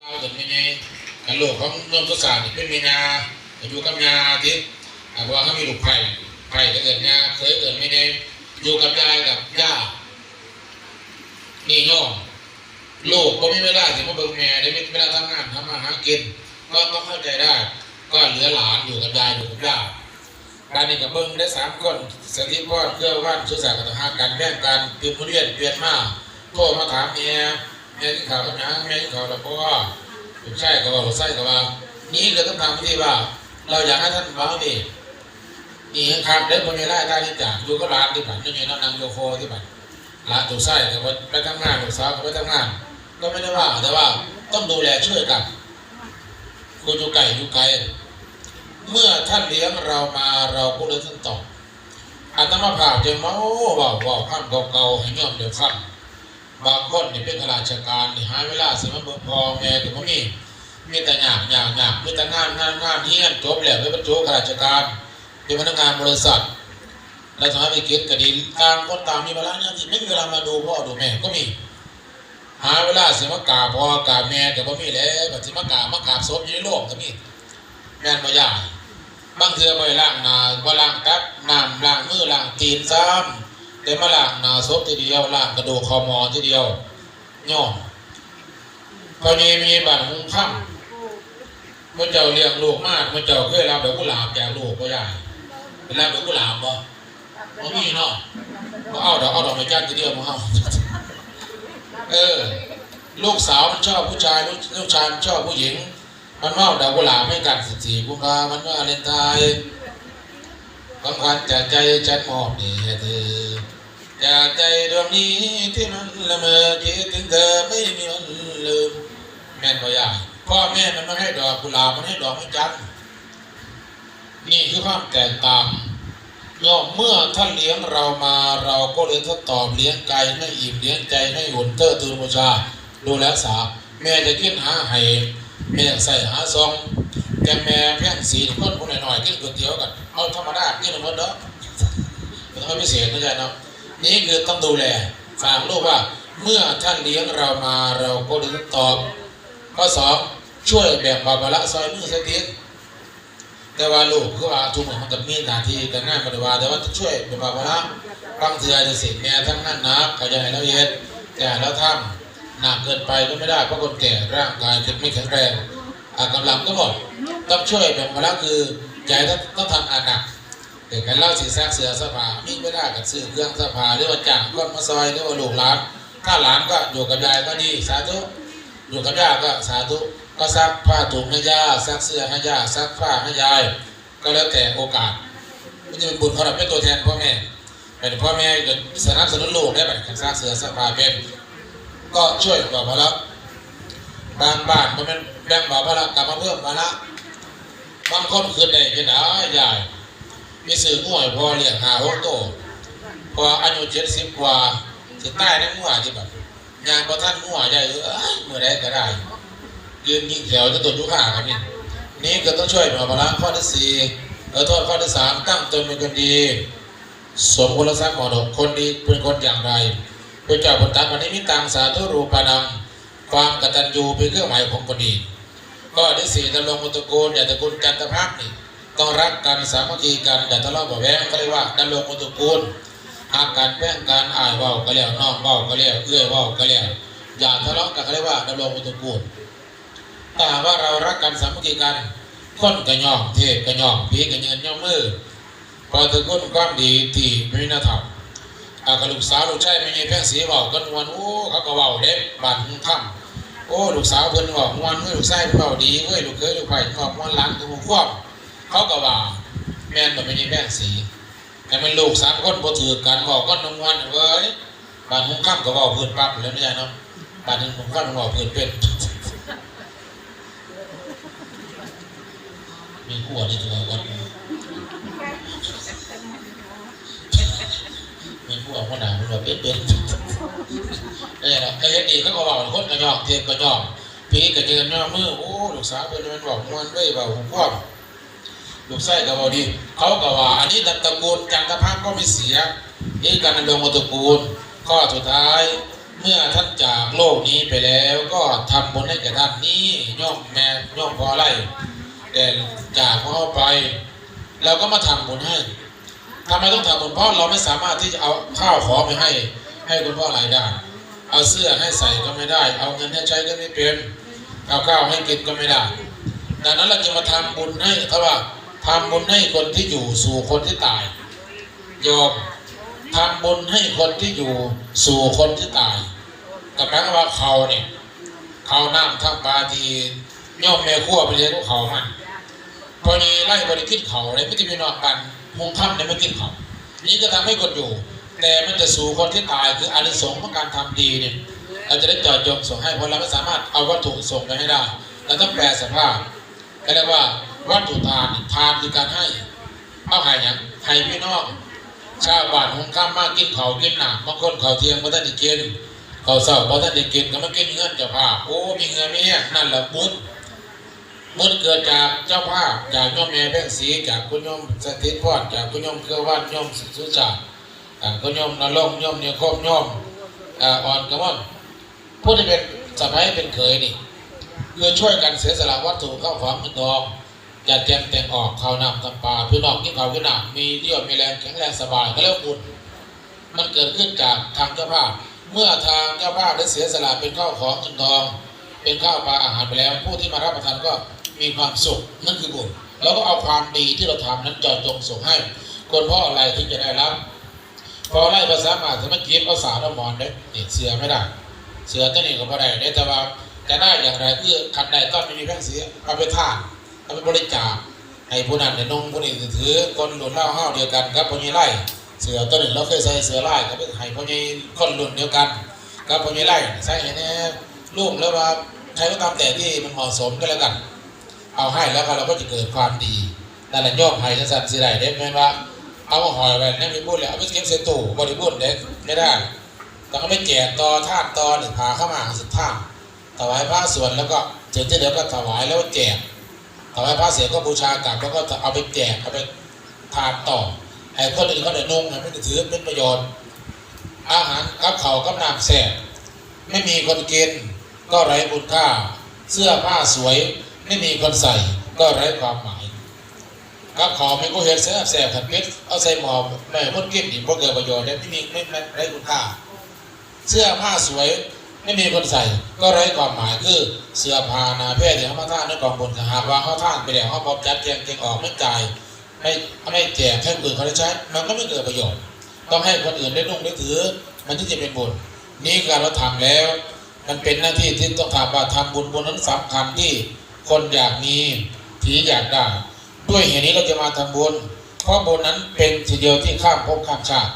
เราเกิดไม่ไงกันโลกของนนทศาสตร์นี่เป็นมีนาอยู่กับยาที่อาว่าเขามีลูกไผ่ไผ่ก็เกิดยาเคยเกิดไม่ไงอยู่กับยายกับย่านี่ย่อมลูกก็ไม่เวลาสิมาเบิ่งแม่ได้ไม่เวลาทำงานทำมาหากิน ก็ต้องเข้าใจได้ ก็เหลือหลานอยู่กับยายอยู่กับย่าการนี้กับเบิ่งได้สามคนสถิตพ่อเพื่อว่านชื่อสากตหารกันแบ่งกันเปลี่นผู้เรียนเปลี่ยนมาโทรมาถามเมีย แม่ที่ข่าวกับยังแม่ที่ข่าวแล้วเพราะว่าลูกชายกับว่าลูกชายกับว่า นี่ก็ต้องทำที่ว่า เราอยากให้ท่านว้าวนี่นี่ครับเด็กคนนี้ไล่ได้ที่จากอยู่ก็ร้านที่บ้านนี่น้องนางโยโคที่บ้านร้านลูกชายกับว่าไปทำงานลูกสาวกับไปทำงาน ก็ไม่ได้ว่าแต่ว่าต้องดูแลช่วยกันคุณอยู่ไกลอยู่ไกลเมื่อท่านเลี้ยงเรามาเราก็เลยท่านตอบอาตมาภาพจะมาโอ้ว่าว่าข้ามเก่าๆให้ยอมเดี๋ยวข้าม บางคนนี่เป็นข้าราชการนี่หาเวลาสิมาเบิ่งพ่อแม่ถึงบ่มีมีแต่หยากหยากหยากมีแต่งานงานงานเฮียนจบแล้วไปบรรจุข้าราชการเป็นพนักงานบริษัท แล้วสมัยไปเก็บก็ดีต่างคนตางมีเวลาเนี่ยที่ไม่มีเวลามาดูพ่อดูแม่ก็มี หาเวลาสิมากราบพ่อกาบแม่ก็บ่มีแล้วบัดสิมากาบมากาบศพอยู่ในโลกก็มีแม่นบ่ยากบางเทื่อได้ล้างนาบ่ล้างตักน้ำล้างมือล้างตีนซ้ำ แต่มาล้างนาศพทีเดียวล้างกระดูกคอมอทีเดียวย่อมพอนี้มีบัตรหุงค่ำมื่อเจ้าเลี้ยงลูกมากมื่อเจ้าเคยรับดอกกุหลาบแก่ลูกก็ได้เป็นรับดอกกุหลาบบ่บ่มีเนาะบ่เอาดอกเอาดอกไม้จันทีเดียวบ่เอาเออ ลูกสาวมันชอบผู้ชายลูกลูกชายมันชอบผู้หญิง มันมอบดอกกุหลาบให้กันสิบสี่กุมภามันว่าเลนไทน์ของขวัญจากใจฉันมอบนี่ยเธอ จากใจดวงนี้ที่มันละเมอคิดถึงเธอไม่มีวันลืม แม่นบ่ยากพ่อแม่มันไม่ให้ดอกกุหลาบมันให้ดอกไม้จันทร์นี่คือความแตกต่างย่อมเมื่อท่านเลี้ยงเรามาเราก็เลยทดตอบเลี้ยงใจให้อิ่มเลี้ยงใจให้หุ่นเตอร์ตูนบูชาดูแลสาแม่จะกินหาไห้แม่ใส่หาซองแกแม่แพงสีคนคนหน่อยๆกินก๋วยเตี๋ยวกันเอาธรรมดากินหมดเนาะไม่ต้องพิเศษนะจ๊ะเนาะ นี่คือต้องดูแลฝากลูกว่า เมื่อท่านเลี้ยงเรามาเราก็เลยต้องตอบข้อสองช่วยแบ่งเบาภาระซอยมือสักทีแต่ว่าลูกคือว่าทุกคนมันก็มีหน้าที่แต่งานปฏิวัติแต่ว่าช่วยแบ่งเบาภาระบางเทื่อจะเสิแม่ทั้งนั้นนักก็จะให้เราเย็ดแต่เราทำหนักเกินไปก็ไม่ได้เพราะคนแก่ร่างกายจะไม่แข็งแรงอากำลังก็บอกต้องช่วยแบ่งภาระคือใหญ่ต้องต้องทำอาหนัก เด็กกันเล่าสีซักเสือสภามีไม่ได้กับซื้อเครื่องสภาหรือว่าจ้างก้อนมาซอยหรือว่าลูกหลาน ถ้าหลานก็อยู่กับยายก็ดีสาธุอยู่กับย่าก็สาธุก็ซักผ้าถุงให้ย่าซักเสื้อให้ย่าซักผ้าให้ยาย ก็แล้วแต่โอกาสมันจะเป็นบุญของเราเป็นตัวแทนพ่อแม่เป็นพ่อแม่ก็สนับสนุนลูกได้แบบการซักเสื้อซักผ้าเป็นก็ช่วยกับภาระบางบ้านมันเป็นแบ่งบาภาระกลับมาเพิ่มภาระบางคนคืนได้เป็นอ้ายใหญ่ มีสื่อง่วยพอเลี้ยงหาหกโตพออายุเจ็ดสิบกว่าสิใต้นั่งง่วที่แบบยางพอท่านง่วใหญ่เออเมื่อไรก็ได้ยืนยิงแถวจะตุนทุกข้ากันนี่นี่ก็ต้องช่วยเบาภาระข้อที่สี่เออโทษข้อที่สามตั้งตนเป็นคนดีสมคุณลักษณะเหมาะสมคนดีเป็นคนอย่างไรพระเจ้าพุทธวันนี้มิตังสาธุรูปานังความกตัญญูเป็นเครื่องหมายของคนดี ก็ที่สี่ดำรงมุตระกูลอย่าตะกูลจันทพักนี่ ต้องรักกันสามัคคีกันอย่ทะเลาะเบาแวงก็เรียกว่าดำรงมุตระกูลหากการแบ่งการอ่ายเว้าก็แล้วน้องเว้าก็แล้วเอื้อยเว้าก็แล้วอย่าทะเลาะกันก็เรียกว่าดำรงมุตระกูลถ้าหากว่าเรารักกันสามัคคีกันคนก็ย่อมเทพก็ย่อมผีก็เงินย่อมมือพอถึงคนความดีที่ไม่มีน้าธรรมอากลูกสาวลูกชายไม่มีแพงสีเบอกกันวันโอ้เขาก็เว้าเด็บบานหุงค่ำโอ้ลูกสาวเพิ่นบอกมวนเฮ้ยลูกชายเพิ่นเว้าดีเฮ้ยลูกเคยลูกไผ่บอกมวนหลังตัวควบ เขาก็ว่า แม่นบ่ไม่มีแพงสีแต่มันลูกสามคนบ่ถือกันบอกกันนมวันเว้ยบานหุงค่ำก็เว้าพิ่นปั๊บแล้วไม่ใช่เนาะบานหุงค่ำเว้าเพิ่นเป็นมีขั้วนี่ตัวกันมีขวหัวหน้ามันว่าเป็นเป็นเออนะไอ้เฮ็ดดีเขาก็บอกคนกระยอกเทียมกระยอกผีกระเจินย่อมือโอ้ลูกสาวเป็นมันบอกมวนเว้ยบอกผมพ่อ ลูกไส้ก็บอกดีเขาก็ว่า อันนี้ตระกูลจันทพักก็ไม่เสีย นี่การดำรงตระกูลข้อสุดท้ายเมื่อท่านจากโลกนี้ไปแล้วก็ทำบุญให้แก่ท่านนี้ย่อมแม่ย่อมพอไล่แต่จากพอเข้าไป เราก็มาทำบุญให้ทำไมต้องทำบุญเพราะเราไม่สามารถที่จะเอาข้าวของไปให้ ให้คุณพ่อรายได้เอาเสื้อให้ใส่ก็ไม่ได้ เอาเงินให้ใช้ก็ไม่เป็นเอาข้าวให้กินก็ไม่ได้ดังนั้นเราจะมาทำบุญให้ถ้าว่า ทำบุญให้คนที่อยู่สู่คนที่ตายโยมทำบุญให้คนที่อยู่สู่คนที่ตายแต่แปลว่าเขาเนี่ยเขาน้ำทั้งปลาทีย่อมแม่ขั้วไปเลี้ยงเขามันพอดีไล่บริคิดเขาเลยไม่จะมีนอนกันมุงค่ำเนี่ยไม่กินเขานี่จะทำให้คนอยู่ แต่มันจะสู่คนที่ตายคืออานิสงส์ของการทำดีเนี่ยเราจะได้เจอดจงส่งให้เพราะเราไม่สามารถเอาวัตถุส่งไปให้ได้เราต้องแปลสภาพก็เรียกว่า วัตถุทานนี่ทานคือการให้เอาให้เนี่ยให้พี่น้องชาวบ้านหงข้ามมากกินเขากินหนักบางคนเขาเทียงบ่ท่านได้กินเขาเศร้าบ่ท่านได้กินก็มากินเงินเจ้าภาพโอ้มีเงินไม่แห้งนั่นแหละบุญบุญเกิดจากเจ้าภาพจากโยมแม่แพ่งศรีจากคุณโยมสถิตพรจากคุณโยมเครือวันโยมสุจักรอ่าคุณโยมนรงค์โยมเนี่ยครบยมอ่าอ่อนกระม่อมผู้ที่เป็นสะพ้ายเป็นเขยนี่คือช่วยกันเสียสละวัตถุเข้าของเงินทอง จัดแจงแต่งออกเข้านำทำปลาพี่น้องกินข้าวกินหน้ำมีเรี่ยวมีแรงแข็งแรงสบายก็เรียกว่าบุญมันเกิดขึ้นจากทางเจ้าภาพ เมื่อทางเจ้าภาพได้เสียสละเป็นข้าวของเงินทอง เป็นข้าวปลาอาหารไปแล้ว ผู้ที่มารับประทานก็มีความสุขนั่นคือบุญแล้วก็เอาความดีที่เราทำนั้นจอจงส่งให้ คนพราะอะไรถึงจะได้รับเพอไล่ภาษามาถึงมันจีบภาษาเราหมอนเด้ติดเสือไม่ได้ เสือตัวนี้ก็ไม่ได้ได้แต่ว่าจะได้อย่างไรคือคันใดต้องมีแพงเสียเอาไปทาน เอาไปบริจาคให้ผู้นั้นในนงผู้นี้ถือคนหลุนเล่าห้าวเดียวกันครับพญไล่เสือตัวหนึ่งเราเคยใส่เสือไล่ก็เป็นให้พญคนหลุนเดียวกันกับพญไล่ใส่ให้แน่ลูกแล้วว่าใช้ก็ตามแต่ที่มันเหมาะสมก็แล้วกัน เอาให้แล้วก็เราก็จะเกิดความดีนั่นแหละย่อมให้สัตว์สิได้เด็ดไหมว่าเอามาหอยไว้นั่นไม่พูดเลยเอาไปเก็บใส่ตู้บริบูรณ์เด็ดไม่ได้ต้องเอาไปแจกต่อท่านต่อหนึ่งพาเข้ามาสุดท่าถวายพระส่วนแล้วก็เจ็ดเดี๋ยวก็ถวายแล้วแจก ถวายพระเสียก็บูชากลับแล้วก็เอาไปแจกเอาไปทานต่อไอ้คนอื่นเขาเดินนุ่งไม่ได้ถือเป็นประโยชน์ อาหารกับเขากับน้ำแซ่บไม่มีคนกินก็ไร้คุณค่า เสื้อผ้าสวย ไม่มีคนใส่ก็ไร้ความหมายกับขอไม่ก็เห็นแซ่บแซ่บขัดเพชรเอาใส่หมอไม่คนกินอีกเพราะเกิดประโยชน์ได้ไม่มีไม่ไม่ไร้คุณค่า เสื้อผ้าสวย ไม่มีคนใส่ก็ไร้ความหมายคือเสื้อผ้านาเพศอย่างเขามาท่านในกองบนหากว่าเขาท่านไปแล้วเขาพบจัดแจงเจงออกไม่จ่ายไม่ไม่แจกให้คนอื่นเขาได้ใช้ มันก็ไม่เกิดประโยชน์ ต้องให้คนอื่นได้นุ่งได้ถือ มันที่จะเป็นบุญนี่การเราทำแล้ว มันเป็นหน้าที่ที่ต้องทำว่าทำบุญบุญนั้นสำคัญที่คนอยากมีผีอยากได้ด้วยเหตุนี้เราจะมาทำบุญเพราะบุญนั้นเป็นทีเดียวที่ข้ามภพข้ามชาติ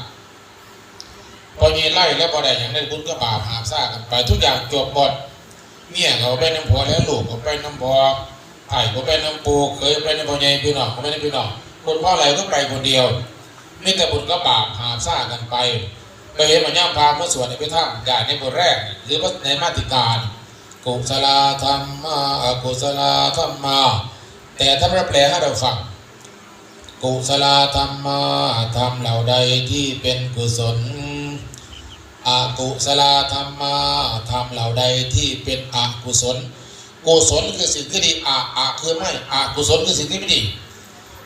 พอมีไล่แล้วพอได้อย่างนั้นบุญก็บาปหามซ่ากันไปทุกอย่างจบหมดเมียเขาไปน้ำผัวแล้วลูกเขาไปน้ำผัวไผ่เขาไปน้ำปูเคยไปน้ำพอใหญ่พี่น้องเขาไปน้ำพี่น้องคนพ่ออะไรก็ไปคนเดียวมีแต่บุญก็บาปหามซ่ากันไปไปเห็นมันย่ำพาเมื่อส่วนในพิธามใหญ่ในบทแรก หรือว่าในมาติการกุศลธรรมาอกุศลธรรมา แต่ถ้าเราแปลให้เราฟังกุศลธรรมาธรรมเหล่าใดที่เป็นกุศล อกุศลธรรมาธรรมเหล่าใดที่เป็นอกุศลกุศลคือสิ่งที่ดีอะอะคือไม่อกุศลคือสิ่งที่ไม่ดี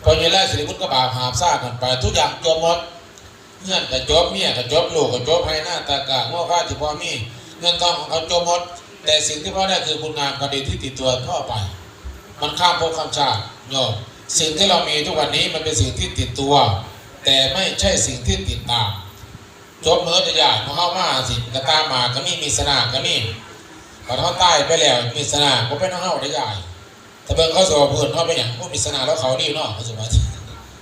พอมีแรกสิริพุทธก็บาปหามซ่ากันไป ทุกอย่างจบหมดเงื่อนกับจบเมียกับจบลูกกับจบให้หน้าตากะง้อข้าที่พ่อมีเงินทองของเขาจบหมดแต่สิ่งที่พ่อได้คือคุณงามความดีที่ติดตัวพ่อไป มันข้ามภพข้ามชาติโยมสิ่งที่เรามีทุกวันนี้มันเป็นสิ่งที่ติดตัว แต่ไม่ใช่สิ่งที่ติดตาม จบเมื่อจะยากเพราะเข้ามาสิกระตามมาก็มีมีสนาก็มีพอเขาใต้ไปแล้วมีสนาก็เป็นน้องเข้าได้ใหญ่แต่เบิ่งเขาสอบเพื่อนเขาไปอย่างพวกมีสนาแล้วเขาดีเนาะเขาสบาย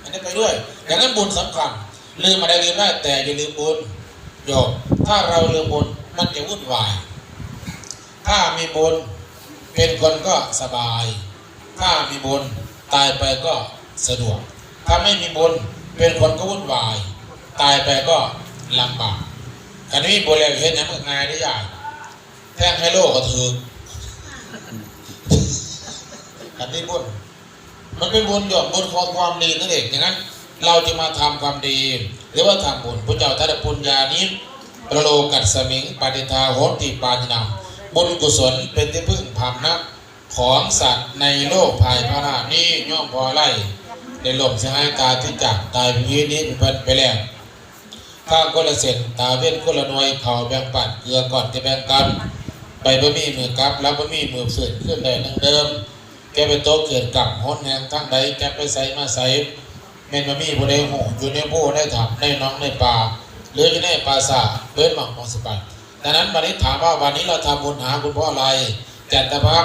อันนี้ไปด้วยอย่างนั้นบุญสำคัญลืมมาได้ลืมได้แต่อย่าลืมบุญโยมถ้าเราลืมบุญมันจะวุ่นวาย ถ้ามีบุญเป็นคนก็สบาย ถ้ามีบุญตายไปก็สะดวก ถ้าไม่มีบุญเป็นคนก็วุ่นวาย ตายไปก็ ลำบากอันนี้บุญแล้วเห็นอย่างง่ายได้ยากแท่งให้โลกก็ถืออันนี้บุญมันเป็นบุญหย่อมบุญของความดีนั่นเองอย่างนั้น เราจะมาทำความดี หรือว่าทำบุญพระเจ้าท่านปุญญานี้ประโลกัดสมิงปฏิทาโหติปาจินังบุญกุศลเป็นที่พึ่งพำนักของสัตว์ในโลกภายภาคหน้านี้ย่อมพอไล่ในลมเสียหายตาที่จักตายไปยีนี้เป็นพันไปแล้ว ข้างคนละเส้นตาเว้นคนละหน่วยเขาแบ่งปันเกลือก่อนจะแบ่งกันไปบ่มีมือกับแล้วบ่มีมือฝืนขึ้นได้นังเดิม แกไปโตะเกิดกับห้นแหงทั้งใดแกไปใส่มาใส่แม่นบ่มีผู้ใดหูอยู่ในผู้ในถ้ำในน้องในป่าหรืออยู่ในปราสาเบิ้นหมังมองสไปดังนั้นวันนี้ถามว่าวันนี้เราทำบุญหาคุณพ่ออะไรจันทภัก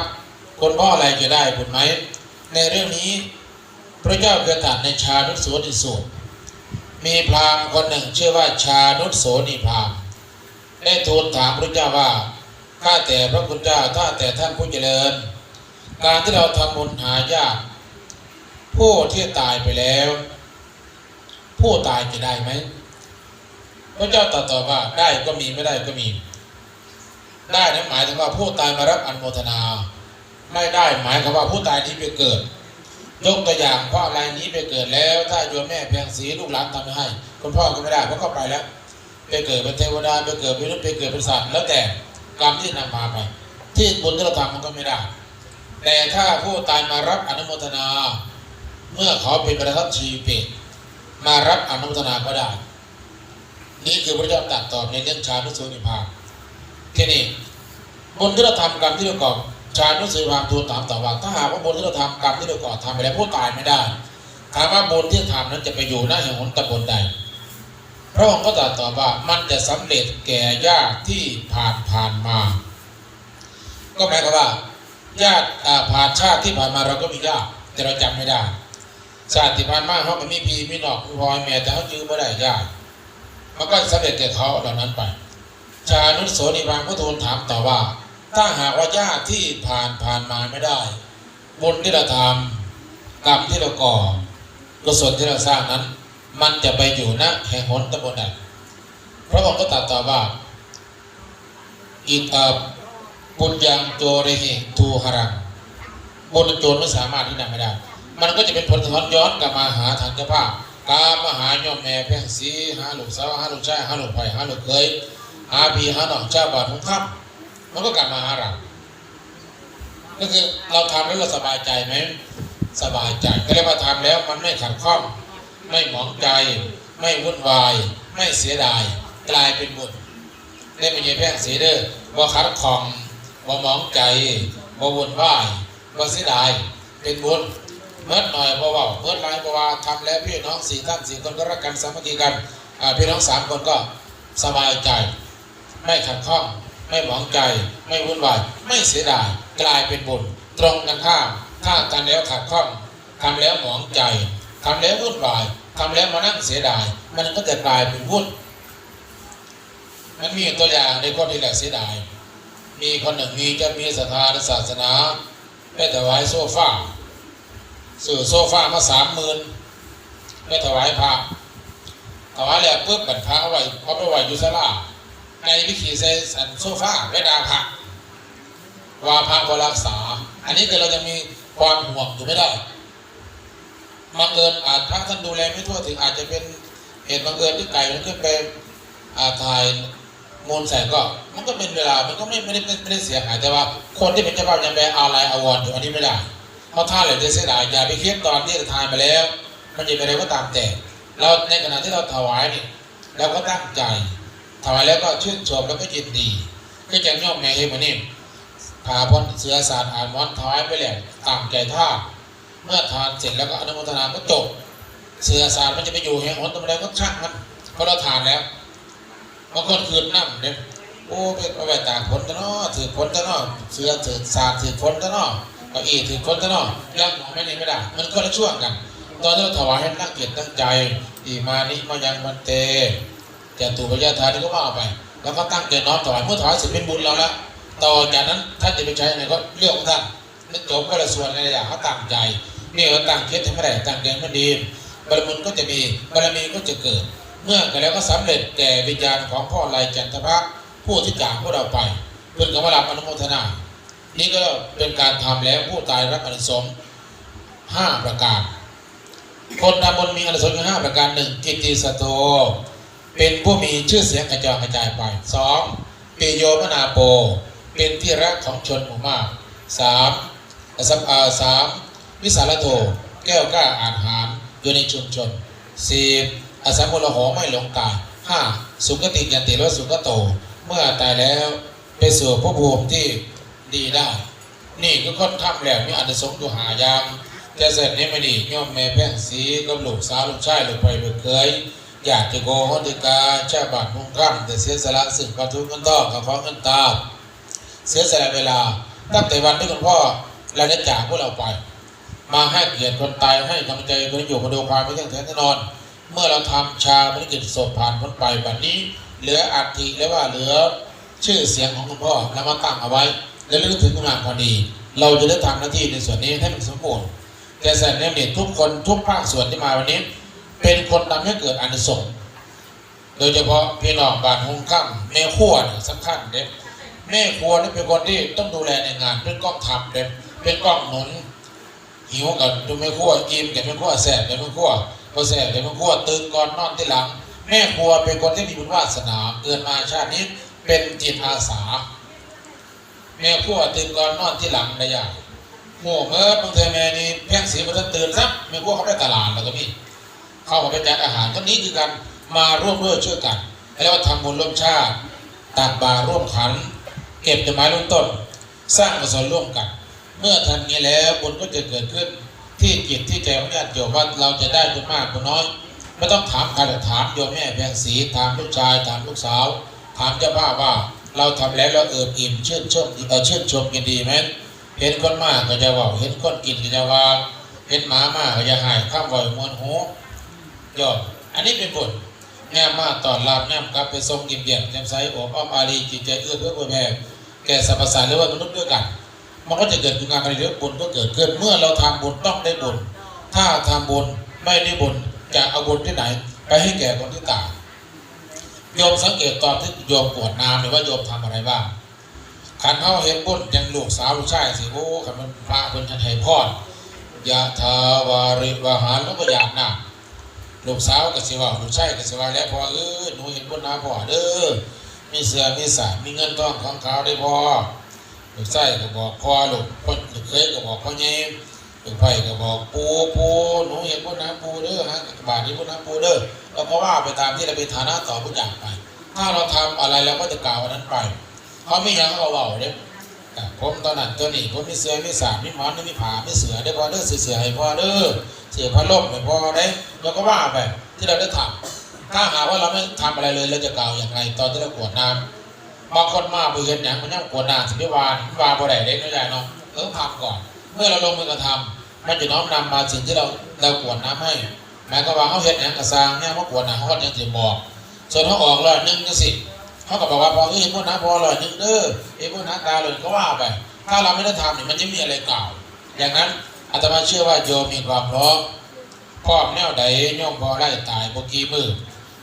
คุณพ่ออะไรจะได้บุญไหมในเรื่องนี้พระเจ้าประทานในชานุโสติสูตร มีพราหมณ์คนหนึ่งชื่อว่าชานุโสนิพราหมณ์ได้ทูลถามพระเจ้าว่าข้าแต่พระคุณเจ้าข้าแต่ท่านผู้เจริญ การที่เราทำบุญหาญาติผู้ที่ตายไปแล้ว ผู้ตายจะได้ไหมพระเจ้าตรัสตอบว่าได้ก็มีไม่ได้ก็มี ได้นั้นหมายถึงว่าผู้ตายมารับอนุโมทนา ไม่ได้หมายความว่าผู้ตายที่ไปเกิด ยกตัวอย่างพ่อรายนี้ไปเกิดแล้ว ถ้าโยมแม่เพียงสีลูกหลานทำไม่ให้ คุณพ่อก็ไม่ได้เพราะเขาไปแล้ว ไปเกิดเป็นเทวดาไปเกิดเป็นมนุษย์ไปเกิดเป็นสัตว์แล้วแต่กรรมที่นำพาไป ที่บุญที่เราทำมันก็ไม่ได้ แต่ถ้าผู้ตายมารับอนุโมทนา เมื่อเขาเป็นประทับชีเปตมารับอนุโมทนาก็ได้ นี่คือพระเจ้าตรัสตอบในเรื่องชานุสุนิพานทีนี้บุญที่เราทำกรรมที่เราก่อ ชานุสุนิพานทูลถามต่อว่าถ้าหากว่าบุญที่เราทำกรรมที่เราก่อทำไปแล้วผู้ตายไม่ได้ถามว่าบุญที่ทำนั้นจะไปอยู่หน้าแห่งหนตำบลใดพระองค์ก็ตรัสตอบว่ามันจะสำเร็จแก่ญาติที่ผ่านผ่านมา ก็หมายความว่าญาติผ่านชาติที่ผ่านมาเราก็มีญาติแต่เราจำไม่ได้ชาติที่ผ่านมาเขาก็มีพี่มีน้องมีพ่อมีแม่แต่เขาจื้อไม่ได้ญาติมันก็สำเร็จแก่เขาเหล่านั้นไป ชานุสโสนิบางก็ทูลถามต่อว่า ถ้าหากว่าญาติที่ผ่านผ่านมาไม่ได้ บุญที่เราทำกรรมที่เราก่อกุศลที่เราสร้างนั้น มันจะไปอยู่ณแห่งหนตำบลใดพระองค์ก็ตรัสตอว่าอิตาปุญญังโจเรหิทูหรังบุญโจรไม่สามารถที่นำไม่ได้ มันก็จะเป็นผลสะท้อนย้อนกลับมาหาทางเจ้าภาพกามาหาโยมแม่เพียงสีหาลูกสาวหาลูกชายหาลูกไผ่หาลูกเคยหาพี่หาน้องเจ้าบาทของทัพ มันก็กลับมาหาเราก็คือเราทำแล้วเราสบายใจไหมสบายใจก็เรียกว่าทำแล้วมันไม่ขัดข้อง ไม่หมองใจ ไม่วุ่นวาย ไม่เสียดาย กลายเป็นบุญได้ไม่ใช่แพ่งเสียเด้อว่าขัดข้องว่าหมองใจว่าวุ่นวายว่าเสียดายเป็นบุญเมื่อหน่อยเพราะว่าเมื่อไรเพราะว่าทำแล้วพี่น้องสี่ท่านสี่คนก็รักกันสามัคคีกันพี่น้องสามคนก็สบายใจ ไม่ขัดข้อง ไม่หมองใจ ไม่วุ่นวายไม่เสียดายกลายเป็นบุญตรงกันข้ามถ้าทำแล้วขัดข้องทำแล้วหมองใจทำแล้ววุ่นวายทำแล้วมานั่งเสียดาย มันก็จะกลายเป็นวุ่นมันมีตัวอย่างในคนที่แหละเสียดาย มีคนหนึ่งมีจะมีศรัทธาศาสนาไปถวายโซฟาสื่อโซฟามาสามหมื่นไปถวายพระถวายแล้วปุ๊บบัตรพระเอาไว้เขาไปไว้ยุสลา นวิธีใส่สันโซฟาไปดาพระว่าพระบรักษา อันนี้คือเราจะมีความห่วงอยู่ไม่ได้บังเอิญอาจพระท่านดูแลไม่ทั่วถึงอาจจะเป็นเหตุบังเอิญที่ไก่มันขึ้นไปอาถ่ายมูลแสงก็มันก็เป็นเวลา มันก็ไม่ไม่ได้ไม่ได้เสียหายแต่ว่า คนที่เป็นเจ้าภาพยังไปอาลัยอาวร์อยู่อันนี้ไม่ได้เพราะท่าเหล่าจะเสียดายอย่าไปคิดตอนที่ทานไปแล้ว มันจะเป็นอะไรก็ตามแต่ เราในขณะที่เราถวายนี่เราก็ตั้งใจ ถวายแล้วก็ชื่นชมแล้วก็ยินดีก็จะย่อมแม่เฮมันนี่พาพ้นเสือสารอ่านมอนถวายไปแล้วตามใจท่าเมื่อทานเสร็จแล้วก็อนุโมทนาก็จบเสือสารมันจะไปอยู่แห่งหนตรงไหนก็ช่างมันเพราะเราทานแล้วบางคนคืนน้ำเนี่ยโอ้ไปเอาไปตากฝนตะนอถือฝนตะนอเสือถือสารถือฝนตะนอเก้าอี้ถือฝนตะนอยังมองไม่ได้ไม่ได้ มันคนละช่วงกัน ตอนที่เราถวายให้ตั้งเกียรติตั้งใจอีมานิมายังมันเต แต่ตูพญาทานก็ว่าเอาไป แล้วก็ตั้งใจน้อมถวายเมื่อถวายเสร็จเป็นบุญเราแล้วต่อจากนั้นท่านจะไปใช้อะไรก็เรื่องของท่านนึกจบก็ละส่วนอะไรอย่างเขาตั้งใจนี่เขาตั้งเคสให้ไม่ได้ตั้งใจไม่ดีบารมีก็จะมีบารมีก็จะเกิด เมื่อกันแล้วก็สำเร็จแก่วิญญาณของพ่อลายจันทพระผู้ที่จากพวกเราไปเพื่อนกับว่ารับอนุโมทนา นี่ก็เป็นการทำแล้วผู้ตายรับอนิสงส์ห้าประการ คนทำบุญมีอนิสงส์ห้าประการหนึ่งกิติสตโต เป็นผู้มีชื่อเสียงกระจายกระจายไปสองปิโยมนาโป เป็นที่รักของชนหมู่มากสามสัมอาสามวิสารโทแก้วกล้าอาหารอยู่ในชุมชนสี่อสัมโมลโหไม่หลงตายห้าสุขติยันติรสุขโต เมื่อตายแล้วไปสู่ภพภูมิที่ดีได้ นี่ก็ค่อนข้างแหลมมีอันสงส์อยู่หายามแต่เสร็จนี้ไม่ดีย่อมแม่แพ่งสีกับลูกสาวลูกชายลูกไปลูกเคย อยากจะโกหติกาชาบาทมุ่งข้ามแต่เสียสละสึกประทุกันต้อกับของเงินตาเสียสละเวลาตั้งแต่วันที่คุณพ่อเราได้จากพวกเราไป มาให้เกียรติคนตายให้กำลังใจคนอยู่มาดูความไม่เที่ยงแท้แน่นอน เมื่อเราทำชาภารกิจศพผ่านพ้นไปบัดนี้ เหลืออัฐิและว่าเหลือชื่อเสียงของคุณพ่อแล้วมาตั้งเอาไว้ และลึกถึงคุณงามความดี เราจะได้ทำหน้าที่ในส่วนนี้ให้มันสมบูรณ์แต่แสนเนี่ยทุกคนทุกภาคส่วนที่มาวันนี้ เป็นคนทำให้เกิดอานิสงส์โดยเฉพาะพี่น้องบ้านหงข้าแม่ครัวสำคัญเด็แม่ครัวนี่เป็นคนที่ต้องดูแลในงานเป็นกล้องทำเด็เป็นกล้องหนุนหิวกับดูแม่ครัวกินกับแม่ครัวแสบกับแม่ครัวพอแสบกับแม่ครัวตื่นก่อนนอนที่หลัง แม่ครัวเป็นคนที่มีบุญวาสนาเกิดมาชาตินี้เป็นจิตอาสา แม่ครัวตื่นก่อนนอนที่หลังระยะโม่เมื่อบางเทอแม่นี่แพงสีมันจะตื่นซับแม่ครัวเขาไปตลาดแล้วก็มี เข้ามาเป็นจานอาหารก็นี้คือการมาร่วมด้วยช่วยกันเรียกว่าทำบุญร่วมชาติตักบาตรร่วมขัน เก็บต้นไม้ร่วมต้น สร้างกุศลร่วมกัน เมื่อทำนี้แล้วบุญก็จะเกิดขึ้น ที่จิตที่ใจของญาติโยมว่าเราจะได้บุญมากบุญน้อยไม่ต้องถามใครหรอกถามโยมแม่แพงสีถามลูกชายถามลูกสาว ถามเจ้าภาพว่าเราทำแล้วเราเอิบอิ่มชื่นชมเออชื่นชมกันดีไหมเห็นคนมากก็จะว่าเห็นคนกินก็จะว่า เห็นหมามากก็จะหายข้ามบ่อยมวนหู ยอด อันนี้เป็นผลแง่มาตอนรับแง่กลับไปทรงกิมเยี่ยมแจ่มใสโอบอ้อมอารีจิตใจเอื้อเพื่อเพื่อแผ่แก่สรรพสัตว์หรือว่ามนุษย์ด้วยกัน มันก็จะเกิดคุณงามอะไรเยอะบุญก็เกิดขึ้นเมื่อเราทำบุญต้องได้บุญถ้าทำบุญไม่ได้บุญจะเอาบุญที่ไหน ไปให้แก่คนที่ตายโยมสังเกตตอนที่โยมปวดน้ำหรือว่าโยมทำอะไรบ้างขันเขาเห็นบุญยังลูกสาวลูกชายสิโอ้ขันมันพระเป็นทันไทยพอดยะทาวาริวหารแล้วก็ยากน้ำ ลูกสาวก็สิว่าลูกชายก็สิว่าแล้วพอเออหนูเห็นบนนาพ่อเด้อมีเสือมีสายมีเงินทองของเขาได้พอลูกชายก็บอกพ่อลูกพ่อลูกเคยก็บอกพ่อเงี้ยลูกไผ่ก็บอกปูปูหนูเห็นบนนาปูเด้อฮะบาทนี้บนนาปูเด้อเราก็ว่าไปตามที่เราเป็นฐานะต่อผู้อย่างไป ถ้าเราทำอะไรเราก็จะกล่าววันนั้นไปเขาไม่ยังเขาเบาเด้อผมตอนนั้นตัวนี้ผมมีเสือมีสายมีหมอนมีผามีเสือได้พอเด้อเสือให้พอเด้อ เสียพัดลมไม่พอได้เราก็ว่าไปที่เราได้ทำถ้าหากว่าเราไม่ทำอะไรเลยเราจะกล่าวอย่างไรตอนที่เรากวดน้ำบางคนมาไปเห็นอย่างมันยังกวดน้ำสิพิวานวาบ่ได้เล็กน้อยใหญ่เนาะเออทำก่อน เมื่อเราลงมือกระทำมันจะน้อมนำมาสิ่งที่เราเรากวดน้ำให้หมายก็ว่าเขาเห็นอย่างกระซังเนี่ยว่ากวดน้ำเขาก็ยังจะบอกส่วนเขาออกร้อยหนึ่งจังสิเขาก็บอกว่าพอเอ้ยพวกน้ำพอร้อยหนึ่งเด้อเอ้ยพวกน้ำตาเลยก็ว่าไปถ้าเราไม่ได้ทำเนี่ยมันจะมีอะไรกล่าวอย่างนั้น อาตมาเชื่อว่าโยมมีความพร้อมพ่อแนวใดย่อมพอไล่ตายบกี้มือ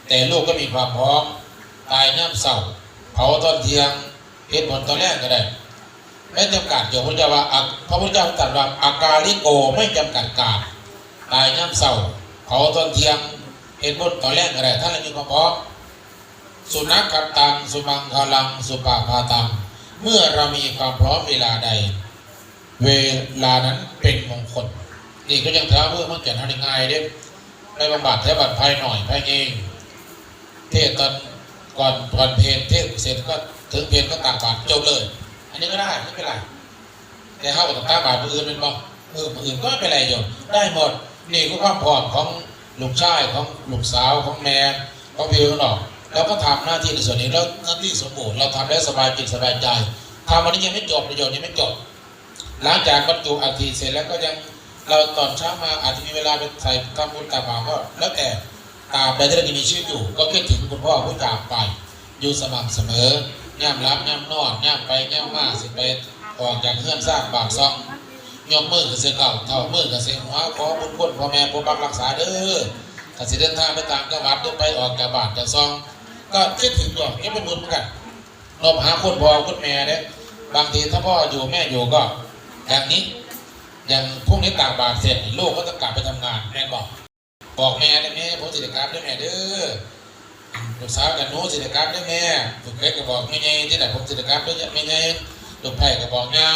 แต่ลูกก็มีความพร้อมตายน้ำเศร้าเผาตอนเที่ยงเหตุผลตอนแรกก็ได้ไม่จำกัดโยมพระเจ้าว่าอะพระพุทธเจ้าตรัสว่าอากาลิโกไม่จำกัดการตายน้ำเศร้าเผาตอนเที่ยงเหตุผลตอนแรกก็ได้ถ้าเรามีความพร้อมสุนัขกัดตังสุมังคลังสุปาพาตังเมื่อเรามีความพร้อมเวลาใด เวลานั้นเป็นมงคล นี่ก็ยังท้าเพื่อมันจะทำยังไงเด้ไปบำบัดแท้บัดภัยหน่อยภัยเอง เทศตอนก่อนก่อนเพลเทศเสร็จก็ถึงเพลก็ต่างบาทจบเลย อันนี้ก็ได้ไม่เป็นไรแต่เข้ากับตาบาทมืออื่นเป็นบ่เออมืออื่นก็ไม่เป็นไรโยมได้หมดนี่คือความพร้อมของลูกชายของลูกสาวของแม่ของพี่ของน้องเราก็ทำหน้าที่ในส่วนนี้แล้วหน้าที่สมบูรณ์เราทำแล้สบายจิตสบายใจทำวันนี้ยังไม่จบประโยชน์ยังไม่จบ หลังจากบรรจุอัฐิเสร็จแล้วก็ยังเราตอนเช้ามาอาจจะมีเวลาไปใส่ทำบุญตักบาตรก็แล้วแต่ตามใดที่เรายังมีชีวิตอยู่ ก็คิดถึงคุณพ่อผู้จากไป อยู่สม่ำเสมอย่ำรับย่ำนอนย่ำไปย่ำมาสิไปออกจากเฮือนสร้างบางซองยกมือกับเสือเก่าเท่ามือกับเสือหัวขอบุญคุณพ่อแม่ปกปักรักษาเด้อถ้าสิเดินทางไปต่างจังหวัดหรือไปออกจากบานจากซอง ก็คิดถึงอยู่นี่เป็นบุญเหมือนกันนบหาคนพ่อคุณแม่เนี่ยบางทีถ้าพ่ออยู่แม่อยู่ก็ อย่างนี้ อย่างพรุ่งนี้ต่างบาทเสร็จลูกก็ต้องกลับไปทำงานแม่บอก บอกแม่ได้แม่ผมสิเดกลับด้วยแม่เด้อลูกสาวกับหนูสิทธิกรรมได้แม่ลูกเล็กก็บอกไม่ไงที่ไหนผมสิทธิกรรมได้ไม่ไงลูกไผ่ก็บอกยา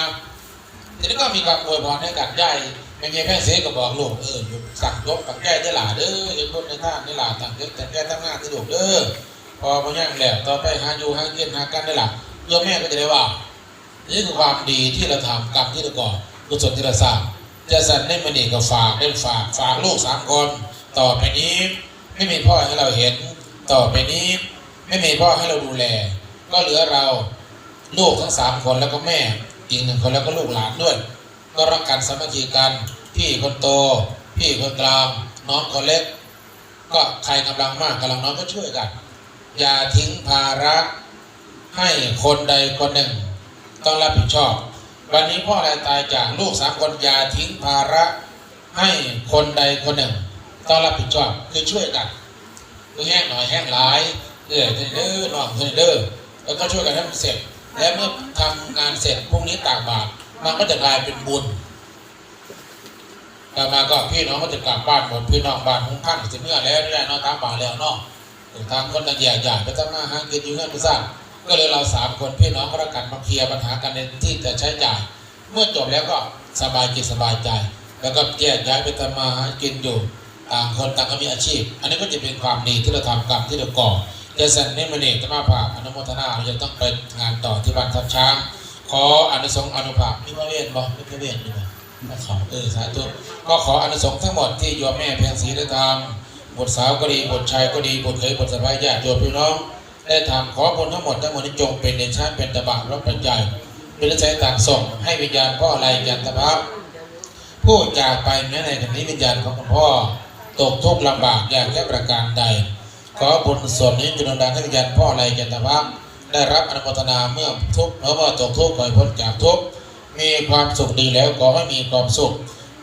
ทีนี้ก็มีความอวยพรให้กันใหญ่ไม่ไงแม่เสียก็บอกลูกเออสั่งยกปักแก้ได้หล่าเด้อยังคนในท่านได้หล่าต่งเกิดแต่แก้ตั้งหน้าที่ลูกเด้อพอพอย่างแล้วต่อไปหาอยู่หาเกินหากันได้หล่ะโยมแม่ก็จะได้ว่า นี่คือความดีที่เราทำกรรมที่เราก่อกุศลที่เราสร้างจะสันได้มานี่ก็ฝากได้ฝากฝากลูกสามคนต่อไปนี้ไม่มีพ่อให้เราเห็น ต่อไปนี้ไม่มีพ่อให้เราดูแล ก็เหลือเราลูกทั้งสามคนแล้วก็แม่อีกหนึ่งคนแล้วก็ลูกหลานด้วย ก็รักกันสามัคคีกันพี่คนโต พี่คนกลางน้องคนเล็ก ก็ใครกำลังมากกำลังน้อยก็ช่วยกัน อย่าทิ้งภาระให้คนใดคนหนึ่ง ต้องรับผิดชอบ วันนี้พ่ออะไรตายจากลูกสามคนอย่าทิ้งภาระให้คนใดคนหนึ่ง ต้องรับผิดชอบคือช่วยกันคือแห้งหน่อยแห้งหลายเออเทนเดอร์น้องเทนเดอแล้วก็ช่วยกันให้มันเสร็จ และเมื่อทำงานเสร็จพรุ่งนี้ตากบาตรมันก็จะกลายเป็นบุญต่อมาก็พี่น้องก็จะกลับบ้านหมดพี่น้องบ้านของท่านจะเมื่อแล้วนี่แหละเนตามบาแล้วเนาะทางคนต่างแยกย้ายไปตั้งหน้าหากินอยู่เงื่อนไปสร้าง ก็เลยเราสามคนพี่น้องก็รักกันมาเคลียร์ปัญหากันในที่จะใช้จ่าย เมื่อจบแล้วก็สบายจิตสบายใจ แล้วก็แยกย้ายไปทำมาหากินอยู่ต่างคนต่างก็มีอาชีพ อันนี้ก็จะเป็นความดีที่เราทำกรรมที่เราก่อจะสันนิมเนตมาภาอนุโมทนาเราจะต้องไปงานต่อที่บ้านทับช้าง ขออนุสงส์อนุภาพมีพระเวทบอกมีพระเวทดีไหมไม่ขอเออสาธุก็ขออนุสงส์ทั้งหมดที่โยมแม่เพียงศรีได้ทำบุตรสาวก็ดีบุตรชายก็ดีบุตรเขยบุตรสะใภ้ญาติโยมพี่น้อง ได้ทำขอบุญทั้งหมดทั้งหมดนี้จงเป็นเดชะเป็นตบะรับปัจจัยเป็นใจต่างส่งให้วิญญาณพ่ออะไรยันตภาพผู้จากไปแม้ในขณะนี้วิญญาณของคุณพ่อตกทุกข์ลำบากอยากแค่ประการใด ขอบุญส่วนนี้จงดลดังให้วิญญาณพ่ออะไรยันตภาพได้รับอนุโมทนาเมื่อทุกข์เมื่อว่าตกทุกข์ขอให้พ้นจากทุกข์มีความสุขดีแล้วขอให้มีความสุข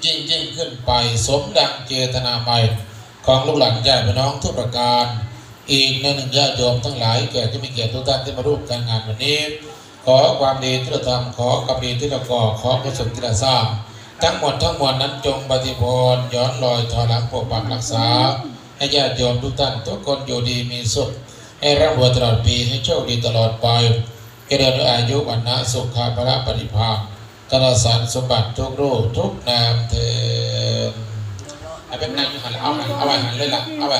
ยิ่งยิ่งขึ้นไปสมดังเจตนาใหม่ของลูกหลานญาติพี่น้องทุกประการ อีกหนึ่งญาติโยมทั้งหลายแก่ที่มีเกียรติทุกท่านที่มาร่วมการงานวันนี้ ขอความดีที่เราทำขอกำดีที่เราก่อขอกุศลที่เราสร้างทั้งหมดทั้งมวลนั้นจงปฏิพรย้อนรอยถอยหลังปกปักรักษา ให้ญาติโยมทุกท่านทุกคนอยู่ดีมีสุข ให้ร่ำรวยตลอดปีให้โชคดีตลอดไปเจริญด้วยอายุวันนะสุขภาพละปฏิภาณตลอดสารสมบัติทุกรูปทุกนามเทอเอาเป็นนางอยู่หันเอาหันเอาไว้หันเลยล่ะเอาไว้